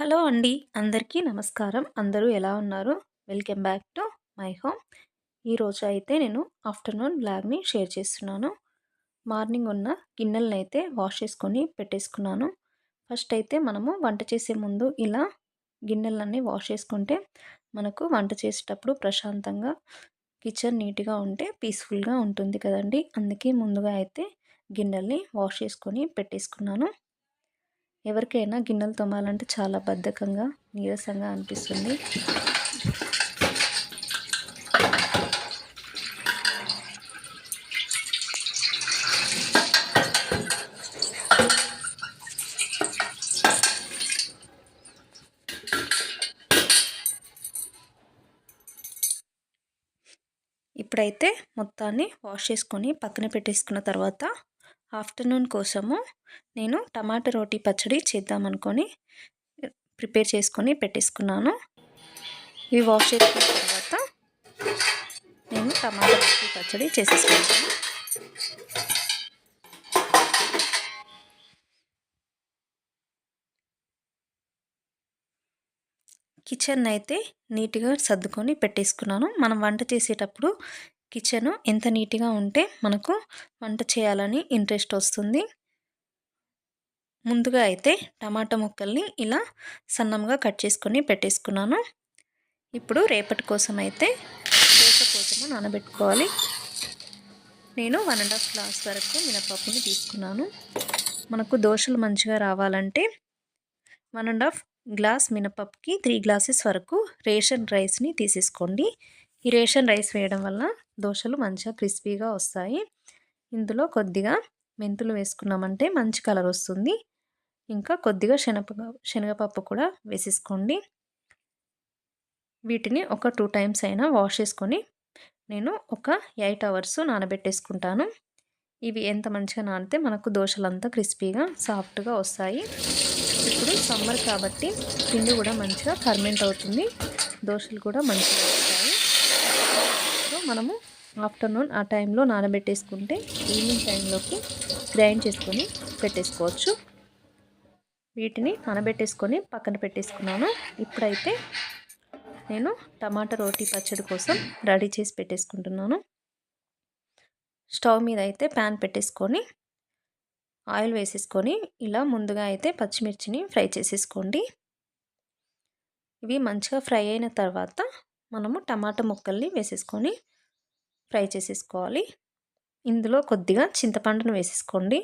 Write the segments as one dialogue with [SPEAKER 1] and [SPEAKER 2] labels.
[SPEAKER 1] Hello అండి. అందరికీ నమస్కారం. అందరూ ఎలా ఉన్నారు? Welcome back to my home. ఈరోజు అయితే నేను ఆఫ్టర్నూన్ బ్లాగ్ని షేర్ చేస్తున్నాను. మార్నింగ్ ఉన్న గిన్నెలను అయితే వాష్ చేసుకొని పెట్టేసుకున్నాను. ఫస్ట్ అయితే మనము వంట చేసే ముందు ఇలా గిన్నెలన్నీ వాష్ చేసుకుంటే మనకు వంట చేసేటప్పుడు ప్రశాంతంగా కిచెన్ నీట్గా ఉంటే పీస్ఫుల్గా ఉంటుంది కదండి. అందుకే ముందుగా అయితే గిన్నెల్ని వాష్ చేసుకొని పెట్టేసుకున్నాను. ఎవరికైనా గిన్నెలు తోమాలంటే చాలా బద్ధకంగా నీరసంగా అనిపిస్తుంది. ఇప్పుడైతే మొత్తాన్ని వాష్ చేసుకొని పక్కన పెట్టేసుకున్న తర్వాత ఆఫ్టర్నూన్ కోసము నేను టమాటా రోటీ పచ్చడి చేద్దామనుకొని ప్రిపేర్ చేసుకొని పెట్టేసుకున్నాను. ఇవి వాష్ చేసుకున్న తర్వాత నేను టమాటా రోటీ పచ్చడి చేసేసుకుంటాను. కిచెన్ అయితే నీట్గా సర్దుకొని పెట్టేసుకున్నాను. మనం వంట చేసేటప్పుడు కిచెన్ ఎంత నీట్గా ఉంటే మనకు వంట చేయాలని ఇంట్రెస్ట్ వస్తుంది. ముందుగా అయితే టమాటా ముక్కల్ని ఇలా సన్నంగా కట్ చేసుకొని పెట్టేసుకున్నాను. ఇప్పుడు రేపటి కోసం అయితే దోశ కోసము నానబెట్టుకోవాలి. నేను వన్ అండ్ హాఫ్ గ్లాస్ వరకు మినపప్పుని తీసుకున్నాను. మనకు దోశలు మంచిగా రావాలంటే వన్ అండ్ హాఫ్ గ్లాస్ మినపప్పుకి త్రీ గ్లాసెస్ వరకు రేషన్ రైస్ని తీసేసుకోండి. ఈ రేషన్ రైస్ వేయడం వల్ల దోశలు మంచిగా క్రిస్పీగా వస్తాయి. ఇందులో కొద్దిగా మెంతులు వేసుకున్నామంటే మంచి కలర్ వస్తుంది. ఇంకా కొద్దిగా శనగ శనగపప్పు కూడా వేసేసుకోండి. వీటిని ఒక టూ టైమ్స్ అయినా వాష్ చేసుకొని నేను ఒక ఎయిట్ అవర్స్ నానబెట్టేసుకుంటాను. ఇవి ఎంత మంచిగా నానితే మనకు దోశలంతా క్రిస్పీగా సాఫ్ట్గా వస్తాయి. ఇప్పుడు సమ్మర్ కాబట్టి పిండి కూడా మంచిగా ఫర్మెంట్ అవుతుంది. దోశలు కూడా మంచిగా వస్తాయి. సో మనము ఆఫ్టర్నూన్ ఆ టైంలో నానబెట్టేసుకుంటే ఈవినింగ్ టైంలోకి గ్రైండ్ చేసుకొని పెట్టేసుకోవచ్చు. వీటిని నానబెట్టేసుకొని పక్కన పెట్టేసుకున్నాను. ఇప్పుడైతే నేను టమాటా రోటీ పచ్చడి కోసం రెడీ చేసి పెట్టేసుకుంటున్నాను. స్టవ్ మీద అయితే ప్యాన్ పెట్టేసుకొని ఆయిల్ వేసేసుకొని ఇలా ముందుగా అయితే పచ్చిమిర్చిని ఫ్రై చేసేసుకోండి. ఇవి మంచిగా ఫ్రై అయిన తర్వాత మనము టమాటా ముక్కల్ని వేసేసుకొని ఫ్రై చేసేసుకోవాలి. ఇందులో కొద్దిగా చింతపండును వేసేసుకోండి.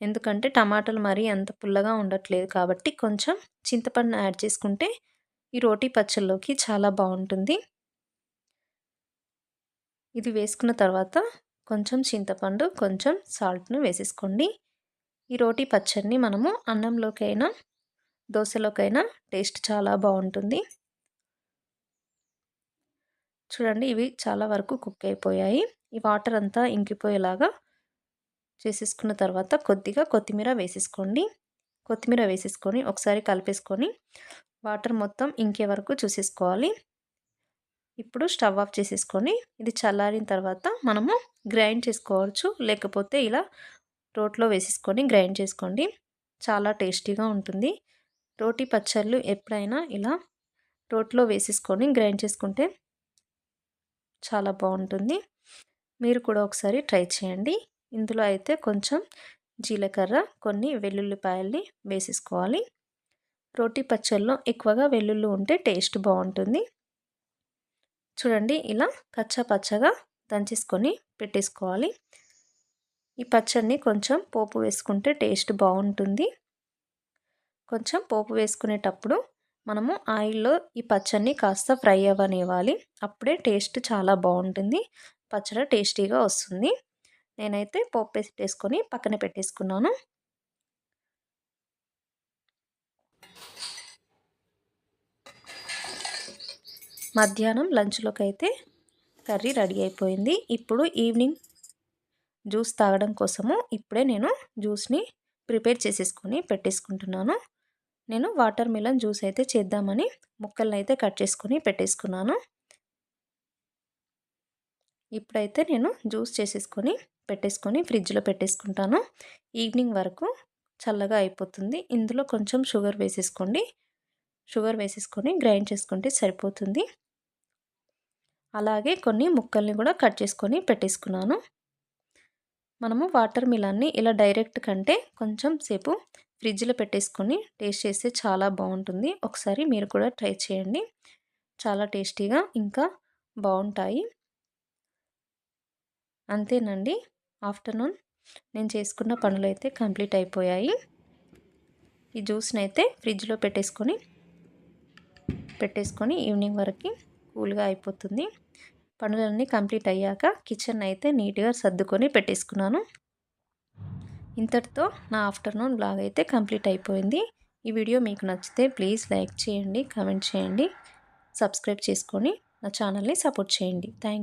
[SPEAKER 1] ఎందుకంటే టమాటాలు మరీ అంత పుల్లగా ఉండట్లేదు కాబట్టి కొంచెం చింతపండు యాడ్ చేసుకుంటే ఈ రోటీ పచ్చళ్ళలోకి చాలా బాగుంటుంది. ఇది వేసుకున్న తర్వాత కొంచెం చింతపండు కొంచెం సాల్ట్ను వేసేసుకోండి. ఈ రోటీ పచ్చడిని మనము అన్నంలోకైనా దోశలోకైనా టేస్ట్ చాలా బాగుంటుంది. చూడండి ఇవి చాలా వరకు కుక్ అయిపోయాయి. ఈ వాటర్ అంతా ఇంకిపోయేలాగా చేసేసుకున్న తర్వాత కొద్దిగా కొత్తిమీర వేసేసుకోండి. కొత్తిమీర వేసేసుకొని ఒకసారి కలిపేసుకొని వాటర్ మొత్తం ఇంకే వరకు చూసేసుకోవాలి. ఇప్పుడు స్టవ్ ఆఫ్ చేసేసుకొని ఇది చల్లారిన తర్వాత మనము గ్రైండ్ చేసుకోవచ్చు. లేకపోతే ఇలా రోట్లో వేసేసుకొని గ్రైండ్ చేసుకోండి. చాలా టేస్టీగా ఉంటుంది. రోటీ పచ్చళ్ళు ఎప్పుడైనా ఇలా రోట్లో వేసేసుకొని గ్రైండ్ చేసుకుంటే చాలా బాగుంటుంది. మీరు కూడా ఒకసారి ట్రై చేయండి. ఇందులో అయితే కొంచెం జీలకర్ర కొన్ని వెల్లుల్లిపాయల్ని వేసేసుకోవాలి. రోటీ పచ్చళ్ళలో ఎక్కువగా వెల్లుల్లి ఉంటే టేస్ట్ బాగుంటుంది. చూడండి ఇలా కచ్చా పచ్చగా దంచేసుకొని పెట్టేసుకోవాలి. ఈ పచ్చడిని కొంచెం పోపు వేసుకుంటే టేస్ట్ బాగుంటుంది. కొంచెం పోపు వేసుకునేటప్పుడు మనము ఆయిల్లో ఈ పచ్చడిని కాస్త ఫ్రై అవ్వనివ్వాలి. అప్పుడే టేస్ట్ చాలా బాగుంటుంది. పచ్చడి టేస్టీగా వస్తుంది. నేనైతే పోపు పెట్టేసుకొని పక్కన పెట్టేసుకున్నాను. మధ్యాహ్నం లంచ్లోకి అయితే కర్రీ రెడీ అయిపోయింది. ఇప్పుడు ఈవినింగ్ జ్యూస్ తాగడం కోసము ఇప్పుడే నేను జ్యూస్ని ప్రిపేర్ చేసేసుకొని పెట్టేసుకుంటున్నాను. నేను వాటర్ మిలన్ జ్యూస్ అయితే చేద్దామని ముక్కలను అయితే కట్ చేసుకొని పెట్టేసుకున్నాను. ఇప్పుడైతే నేను జ్యూస్ చేసేసుకొని పెట్టేసుకొని ఫ్రిడ్జ్లో పెట్టేసుకుంటాను. ఈవినింగ్ వరకు చల్లగా అయిపోతుంది. ఇందులో కొంచెం షుగర్ వేసేసుకోండి. షుగర్ వేసేసుకొని గ్రైండ్ చేసుకుంటే సరిపోతుంది. అలాగే కొన్ని ముక్కల్ని కూడా కట్ చేసుకొని పెట్టేసుకున్నాను. మనము వాటర్ మిలాన్ని ఇలా డైరెక్ట్ కంటే కొంచెం సేపు ఫ్రిడ్జ్లో పెట్టేసుకొని టేస్ట్ చేస్తే చాలా బాగుంటుంది. ఒకసారి మీరు కూడా ట్రై చేయండి. చాలా టేస్టీగా ఇంకా బాగుంటాయి. అంతేనండి. ఆఫ్టర్నూన్ నేను చేసుకున్న పనులు అయితే కంప్లీట్ అయిపోయాయి. ఈ జ్యూస్ని అయితే ఫ్రిడ్జ్లో పెట్టేసుకొని పెట్టేసుకొని ఈవినింగ్ వరకు కూల్గా అయిపోతుంది. పనులన్నీ కంప్లీట్ అయ్యాక కిచెన్ అయితే నీట్గా సర్దుకొని పెట్టేసుకున్నాను. ఇంతటితో నా ఆఫ్టర్నూన్ బ్లాగ్ అయితే కంప్లీట్ అయిపోయింది. ఈ వీడియో మీకు నచ్చితే ప్లీజ్ లైక్ చేయండి కామెంట్ చేయండి సబ్స్క్రైబ్ చేసుకొని నా ఛానల్ని సపోర్ట్ చేయండి. థ్యాంక్